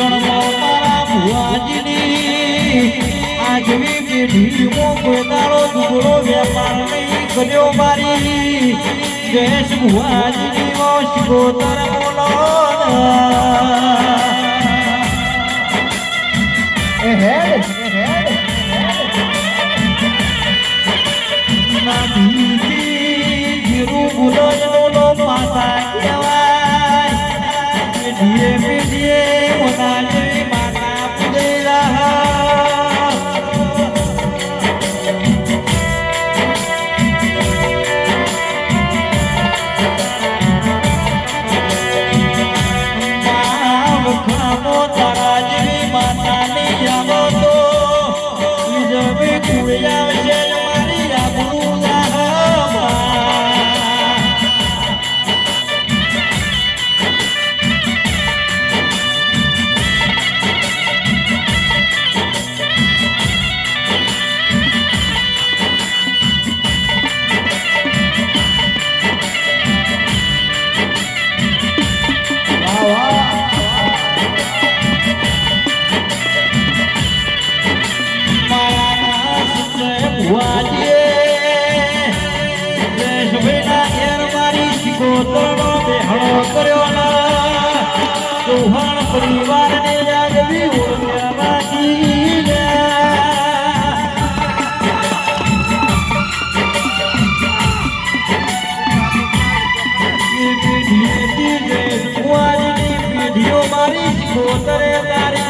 ભૂલસણ મારા ભુવાજીની આજની પેઢીમાં ગોદાળો દુબળો વેપાર નહીં કર્યો મારી જયેશ ભુવાજીની વાસ ગોતર એ શિકોતરનો બેહણો કર્યો ના ચૌહાણ પરિવારને જાગવી ઓળખ્યા ભુવાજીની પેઢીઓ મારી શિકોતરે તારી.